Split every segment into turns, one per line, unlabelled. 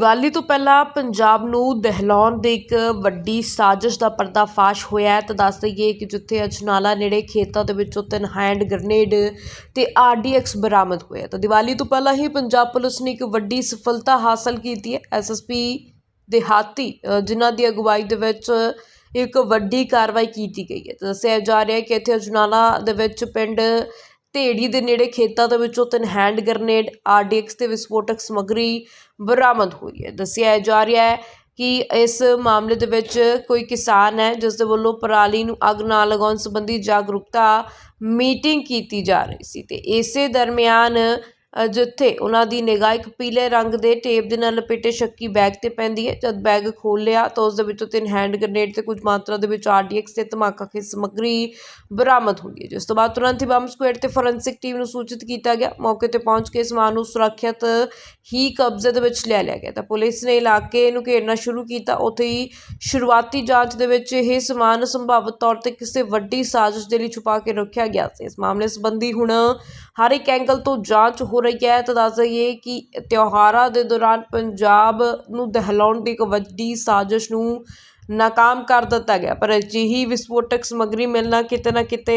ਦੀਵਾਲੀ ਤੋਂ ਪਹਿਲਾਂ ਪੰਜਾਬ ਨੂੰ ਦਹਿਲਾਉਣ ਦੇ ਇੱਕ ਵੱਡੀ ਸਾਜ਼ਿਸ਼ ਦਾ ਪਰਦਾਫਾਸ਼ ਹੋਇਆ ਹੈ। ਤਾਂ ਦੱਸ ਦਈਏ ਕਿ ਜਿੱਥੇ ਅਜਨਾਲਾ ਨੇੜੇ ਖੇਤਾਂ ਦੇ ਵਿੱਚੋਂ ਤਿੰਨ ਹੈਂਡ ਗ੍ਰਨੇਡ ਤੇ ਆਰਡੀਐਕਸ ਬਰਾਮਦ ਹੋਏ ਤਾਂ ਦੀਵਾਲੀ ਤੋਂ ਪਹਿਲਾਂ ਹੀ ਪੰਜਾਬ ਪੁਲਿਸ ਨੇ ਇੱਕ ਵੱਡੀ ਸਫਲਤਾ ਹਾਸਲ ਕੀਤੀ ਹੈ। ਐਸਐਸਪੀ ਦਿਹਾਤੀ ਜਿਨ੍ਹਾਂ ਦੀ ਅਗਵਾਈ ਦੇ ਵਿੱਚ ਇੱਕ ਵੱਡੀ ਕਾਰਵਾਈ ਕੀਤੀ ਗਈ ਹੈ। ਤਾਂ ਦੱਸਿਆ ਜਾ ਰਿਹਾ ਹੈ ਕਿ ਇੱਥੇ ਅਜਨਾਲਾ ਦੇ ਵਿੱਚ ਪਿੰਡ ਢੇੜੀ ਦੇ ਨੇੜੇ ਖੇਤਾਂ ਦੇ ਵਿੱਚੋਂ ਤਿੰਨ ਹੈਂਡ ਗ੍ਰਨੇਡ ਆਰਡੀਐਕਸ ਤੇ ਵਿਸਫੋਟਕ ਸਮੱਗਰੀ ਬਰਾਮਦ ਹੋਈ ਹੈ। ਦੱਸਿਆ ਜਾ ਰਿਹਾ ਹੈ ਕਿ ਇਸ ਮਾਮਲੇ ਦੇ ਵਿੱਚ ਕੋਈ ਕਿਸਾਨ ਹੈ, ਜਿਸ ਦੇ ਵੱਲੋਂ ਪਰਾਲੀ ਨੂੰ ਅੱਗ ਨਾ ਲਗਾਉਣ ਸੰਬੰਧੀ ਜਾਗਰੂਕਤਾ ਮੀਟਿੰਗ ਕੀਤੀ ਜਾ ਰਹੀ ਸੀ ਤੇ ਇਸੇ ਦਰਮਿਆਨ ਜਿੱਥੇ ਉਹਨਾਂ ਦੀ ਨਿਗਾਹ ਇੱਕ ਪੀਲੇ ਰੰਗ ਦੇ ਟੇਪ ਦੇ ਨਾਲ ਲਪੇਟੇ ਸ਼ੱਕੀ ਬੈਗ ਤੇ ਪੈਂਦੀ ਹੈ। ਜਦ ਬੈਗ ਖੋਲ੍ਹਿਆ ਤਾਂ ਉਸ ਦੇ ਵਿੱਚੋਂ ਤਿੰਨ ਹੈਂਡ ਗ੍ਰਨੇਡ ਤੇ ਕੁਝ ਮਾਤਰਾ ਦੇ ਵਿੱਚ ਆਰਡੀਐਕਸ ਤੇ ਧਮਾਕਾ ਖੇਤ ਸਮੱਗਰੀ ਬਰਾਮਦ ਹੋਈ ਹੈ। ਜਿਸ ਤੋਂ ਬਾਅਦ ਤੁਰੰਤ ਹੀ ਬੰਬ ਸਕੁਐਡ ਤੇ ਫੋਰੈਂਸਿਕ ਟੀਮ ਨੂੰ ਸੂਚਿਤ ਕੀਤਾ ਗਿਆ। ਮੌਕੇ ਤੇ ਪਹੁੰਚ ਕੇ ਸਮਾਨ ਨੂੰ ਸੁਰੱਖਿਅਤ ਹੀ ਕਬਜ਼ੇ ਦੇ ਵਿੱਚ ਲੈ ਲਿਆ ਗਿਆ। ਤਾਂ ਪੁਲਿਸ ਨੇ ਇਲਾਕੇ ਨੂੰ ਘੇਰਨਾ ਸ਼ੁਰੂ ਕੀਤਾ। ਉੱਥੇ ਹੀ ਸ਼ੁਰੂਆਤੀ ਜਾਂਚ ਦੇ ਵਿੱਚ ਇਹ ਸਮਾਨ ਸੰਭਾਵਿਤ ਤੌਰ ਤੇ ਕਿਸੇ ਵੱਡੀ ਸਾਜ਼ਿਸ਼ ਦੇ ਲਈ ਛੁਪਾ ਕੇ ਰੱਖਿਆ ਗਿਆ ਸੀ। ਇਸ ਮਾਮਲੇ ਸੰਬੰਧੀ ਹੁਣ ਹਰ ਇੱਕ ਐਂਗਲ ਤੋਂ ਜਾਂਚ ਹੋ ਰਹੀ ਹੈ ਤਾਂ ਦੱਸ ਦਈਏ ਕਿ ਤਿਉਹਾਰਾਂ ਦੇ ਦੌਰਾਨ ਪੰਜਾਬ ਨੂੰ ਦਹਿਲਾਉਣ ਦੀ ਇੱਕ ਵੱਡੀ ਸਾਜ਼ਿਸ਼ ਨੂੰ ਨਾਕਾਮ ਕਰ ਦਿੱਤਾ ਗਿਆ। ਪਰ ਅਜਿਹੀ ਵਿਸਫੋਟਕ ਸਮੱਗਰੀ ਮਿਲਣਾ ਕਿਤੇ ਨਾ ਕਿਤੇ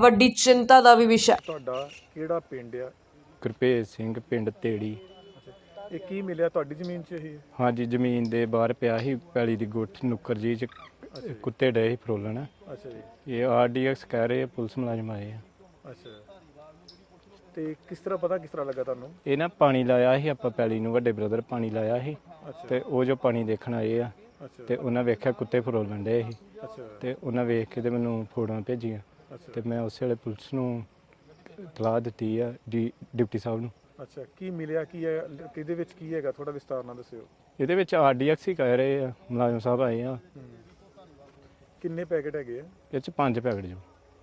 ਵੱਡੀ ਚਿੰਤਾ ਦਾ ਵੀ ਵਿਸ਼ਾ ਹੈ।
ਤੁਹਾਡਾ ਕਿਹੜਾ ਪਿੰਡ ਆ?
ਗੁਰਭੇਜ ਸਿੰਘ ਪਿੰਡ ਤੇੜੀ।
ਇਹ ਕੀ ਮਿਲਿਆ? ਤੁਹਾਡੀ ਜ਼ਮੀਨ 'ਚ ਇਹ?
ਹਾਂਜੀ ਜ਼ਮੀਨ ਦੇ ਬਾਹਰ ਪਿਆ ਸੀ ਪੈਲੀ ਦੀ ਗੁੱਠ ਨੁੱਕਰ ਜੀ ਚ ਕੁੱਤੇ ਡਏ ਸੀ ਫਰੋਲਣ।
ਅੱਛਾ ਜੀ।
ਇਹ ਆਰਡੀਐਕਸ ਕਹਿ ਰਹੇ ਆ ਪੁਲਿਸ ਮੁਲਾਜ਼ਮ ਆਏ ਆ।
ਅੱਛਾ। ਤੇ ਕਿਸ ਤਰ੍ਹਾਂ ਪਤਾ ਕਿਸ ਤਰ੍ਹਾਂ ਲੱਗਾ ਤੁਹਾਨੂੰ?
ਇਹ ਨਾ ਪਾਣੀ ਲਾਇਆ ਸੀ ਆਪਾਂ ਪੈਲੀ ਨੂੰ ਵੱਡੇ ਬ੍ਰਦਰ ਪਾਣੀ ਲਾਇਆ ਸੀ ਤੇ ਉਹ ਜੋ ਪਾਣੀ ਦੇਖਣ ਆਏ ਆ
ਅੱਛਾ।
ਤੇ ਉਹਨਾਂ ਵੇਖਿਆ ਕੁੱਤੇ ਫਰੋਲਣ ਡਏ ਸੀ।
ਅੱਛਾ।
ਤੇ ਉਹਨਾਂ ਵੇਖ ਕੇ ਤੇ ਮੈਨੂੰ ਫੋਟੋਆਂ ਭੇਜੀਆਂ।
ਅੱਛਾ।
ਤੇ ਮੈਂ ਉਸੇ ਵੇਲੇ ਪੁਲਿਸ ਨੂੰ ਇਤਲਾਹ ਦਿੱਤੀ ਆ ਡੀ ਡਿਪਟੀ ਸਾਹਿਬ ਨੂੰ।
ਅੱਛਾ ਕੀ ਮਿਲਿਆ ਕੀ ਹੈ ਕਿਹਦੇ ਵਿੱਚ ਕੀ ਹੈਗਾ? ਥੋੜਾ ਵਿਸਤਾਰ ਨਾਲ ਦੱਸਿਓ।
ਇਹਦੇ ਵਿੱਚ ਆਰਡੀਐਕਸ ਹੀ ਕਹਿ ਰਹੇ ਆ ਮੁਲਾਜ਼ਮ ਸਾਹਿਬ ਆਏ ਆ।
ਕਿੰਨੇ ਪੈਕੇਟ ਹੈਗੇ ਆ?
ਇਹ ਚ ਪੰਜ ਪੈਕਟ ਜੋ।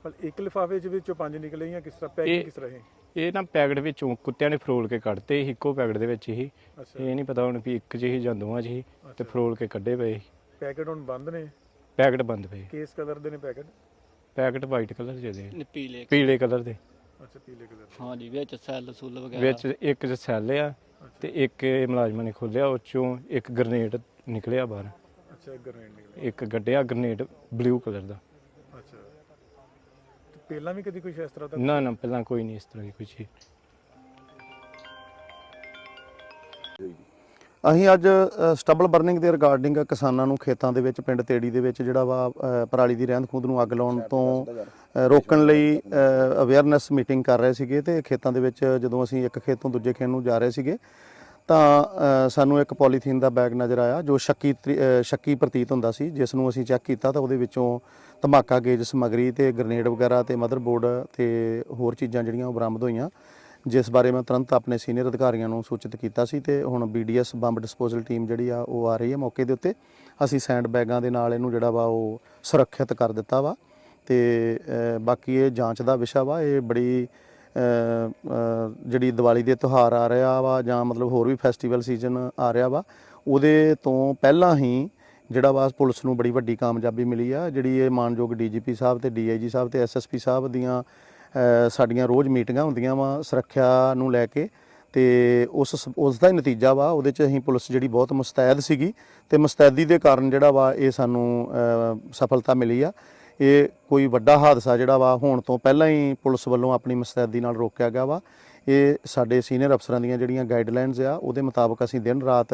ਪਰ ਇੱਕ ਲਿਫਾਫੇ 'ਚ ਵਿੱਚੋਂ ਪੰਜ ਨਿਕਲੇ ਜਾਂ ਕਿਸ ਤਰ੍ਹਾਂ
ਇਹ-
ਪੈਕਿੰਗ ਕਿਸ ਤਰ੍ਹਾਂ ਹੈ
ਇਹ ਨਾ ਪੈਕਟ ਵਿੱਚੋਂ ਕੁੱਤਿਆਂ ਨੇ ਫਰੋਲ ਕੇ ਕੱਢਤੇ ਸੀ ਇੱਕੋ ਪੈਕਟ ਦੇ ਵਿੱਚ ਹੀ ਇਹ ਨਹੀਂ ਪਤਾ ਹੁਣ ਵੀ ਇੱਕ 'ਚ ਹੀ ਜਾਂ ਦੋਵਾਂ 'ਚ ਹੀ ਤੇ ਫਰੋਲ ਕੇ ਕੱਢੇ ਪਏ ਸੀ।
ਪੈਕੇਟ ਹੁਣ ਬੰਦ ਨੇ?
ਪੈਕਟ ਬੰਦ ਪਏ।
ਕੇਸ ਕਲਰ ਦੇ ਨੇ ਪੈਕੇਟ?
ਪੈਕਟ ਵਾਈਟ ਕਲਰ ਦੇ ਦੇ
ਨੇ ਪੀਲੇ
ਪੀਲੇ ਕਲਰ ਦੇ।
ਅੱਛਾ ਪੀਲੇ ਕਲਰ ਦੇ।
ਹਾਂਜੀ ਵਿੱਚ ਸੈੱਲ ਸੁੱਲ ਵਗੈਰਾ।
ਵਿੱਚ ਇੱਕ 'ਚ ਸੈੱਲ ਆ ਤੇ ਇੱਕ ਇਹ ਮੁਲਾਜ਼ਮਾਂ ਨੇ ਖੋਲਿਆ ਉਹ 'ਚੋਂ ਇੱਕ ਗ੍ਰਨੇਡ ਨਿਕਲਿਆ ਬਾਹਰ।
ਅੱਛਾ ਇੱਕ ਗ੍ਰੈਂਡ ਨਿਕਲੇ
ਇੱਕ ਗੱਡਿਆ ਗ੍ਰਨੇਡ ਬਲੂ ਕਲਰ ਦਾ।
ਅੱਛਾ। ਪਹਿਲਾਂ ਵੀ ਕਦੀ ਕੁਝ ਇਸ ਤਰ੍ਹਾਂ ਦਾ
ਨਾ ਨਾ ਪਹਿਲਾਂ ਕੋਈ ਨਹੀਂ ਇਸ ਤਰ੍ਹਾਂ ਦੀ ਕੋਈ ਚੀਜ਼
ਅਸੀਂ ਅੱਜ ਸਟਬਲ ਬਰਨਿੰਗ ਦੇ ਰਿਗਾਰਡਿੰਗ ਕਿਸਾਨਾਂ ਨੂੰ ਖੇਤਾਂ ਦੇ ਵਿੱਚ ਪਿੰਡ ਤੇੜੀ ਦੇ ਵਿੱਚ ਜਿਹੜਾ ਵਾ ਅ, ਪਰਾਲੀ ਦੀ ਰਹਿੰਦ ਖੂੰਦ ਨੂੰ ਅੱਗ ਲਾਉਣ ਤੋਂ ਅ, ਰੋਕਣ ਲਈ ਅਵੇਅਰਨੈਸ ਮੀਟਿੰਗ ਕਰ ਰਹੇ ਸੀਗੇ ਤੇ ਖੇਤਾਂ ਦੇ ਵਿੱਚ ਜਦੋਂ ਅਸੀਂ ਇੱਕ ਖੇਤ ਤੋਂ ਦੂਜੇ ਖੇਤ ਨੂੰ ਜਾ ਰਹੇ ਸੀਗੇ ਤਾਂ ਸਾਨੂੰ ਇੱਕ ਪੋਲੀਥੀਨ ਦਾ ਬੈਗ ਨਜ਼ਰ ਆਇਆ, ਜੋ ਸ਼ੱਕੀ ਤਰੀ- ਸ਼ੱਕੀ ਪ੍ਰਤੀਤ ਹੁੰਦਾ ਸੀ ਜਿਸ ਨੂੰ ਅਸੀਂ ਚੈੱਕ ਕੀਤਾ ਤਾਂ ਉਹਦੇ ਵਿੱਚੋਂ ਧਮਾਕਾ, ਗੇਜ, ਸਮਗਰੀ ਤੇ ਗ੍ਰਨੇਡ ਵਗੈਰਾ ਤੇ ਮਦਰਬੋਰਡ ਤੇ ਹੋਰ ਚੀਜ਼ਾਂ ਜਿਹੜੀਆਂ ਉਹ ਬਰਾਮਦ ਹੋਈਆਂ, ਜਿਸ ਬਾਰੇ ਮੈਂ ਤੁਰੰਤ ਆਪਣੇ ਸੀਨੀਅਰ ਅਧਿਕਾਰੀਆਂ ਨੂੰ ਸੂਚਿਤ ਕੀਤਾ ਸੀ ਤੇ ਹੁਣ ਬੀਡੀਐਸ ਬੰਬ ਡਿਸਪੋਜ਼ਲ ਟੀਮ ਜਿਹੜੀ ਆ, ਉਹ ਆ ਰਹੀ ਹੈ ਮੌਕੇ ਦੇ ਉੱਤੇ। ਅਸੀਂ ਸੈਂਡ ਬੈਗਾਂ ਦੇ ਨਾਲ ਇਹਨੂੰ ਜਿਹੜਾ ਵਾ, ਉਹ ਸੁਰੱਖਿਅਤ ਕਰ ਦਿੱਤਾ ਵਾ ਤੇ ਬਾਕੀ ਇਹ ਜਾਂਚ ਦਾ ਵਿਸ਼ਾ ਵਾ, ਇਹ ਬੜੀ ਜਿਹੜੀ ਦੀਵਾਲੀ ਦੇ ਤਿਉਹਾਰ ਆ ਰਿਹਾ ਵਾ ਜਾਂ ਮਤਲਬ ਹੋਰ ਵੀ ਫੈਸਟੀਵਲ ਸੀਜ਼ਨ ਆ ਰਿਹਾ ਵਾ, ਉਹਦੇ ਤੋਂ ਪਹਿਲਾਂ ਹੀ ਜਿਹੜਾ ਵਾ ਪੁਲਿਸ ਨੂੰ ਬੜੀ ਵੱਡੀ ਕਾਮਯਾਬੀ ਮਿਲੀ ਆ, ਜਿਹੜੀ ਇਹ ਮਾਨਯੋਗ ਡੀਜੀਪੀ ਸਾਹਿਬ ਤੇ ਡੀਆਈਜੀ ਸਾਹਿਬ ਤੇ ਐਸਐਸਪੀ ਸਾਹਿਬ ਦੀਆਂ ਸਾਡੀਆਂ ਰੋਜ਼ ਮੀਟਿੰਗਾਂ ਹੁੰਦੀਆਂ ਵਾ ਸੁਰੱਖਿਆ ਨੂੰ ਲੈ ਕੇ ਤੇ ਉਸ ਉਸ ਦਾ ਹੀ ਨਤੀਜਾ ਵਾ, ਉਹਦੇ ਚ ਅਸੀਂ ਪੁਲਿਸ ਜਿਹੜੀ ਬਹੁਤ ਮੁਸਤੈਦ ਸੀਗੀ ਤੇ ਮੁਸਤੈਦੀ ਦੇ ਕਾਰਨ ਜਿਹੜਾ ਵਾ ਇਹ ਸਾਨੂੰ ਸਫਲਤਾ ਮਿਲੀ ਆ। ਇਹ ਕੋਈ ਵੱਡਾ ਹਾਦਸਾ ਜਿਹੜਾ ਵਾ ਹੋਣ ਤੋਂ ਪਹਿਲਾਂ ਹੀ ਪੁਲਿਸ ਵੱਲੋਂ ਆਪਣੀ ਮਸਤੈਦੀ ਨਾਲ ਰੋਕਿਆ ਗਿਆ ਵਾ। ਇਹ ਸਾਡੇ ਸੀਨੀਅਰ ਅਫਸਰਾਂ ਦੀਆਂ ਜਿਹੜੀਆਂ ਗਾਈਡਲਾਈਨਸ ਆ, ਉਹਦੇ ਮੁਤਾਬਕ ਅਸੀਂ ਦਿਨ ਰਾਤ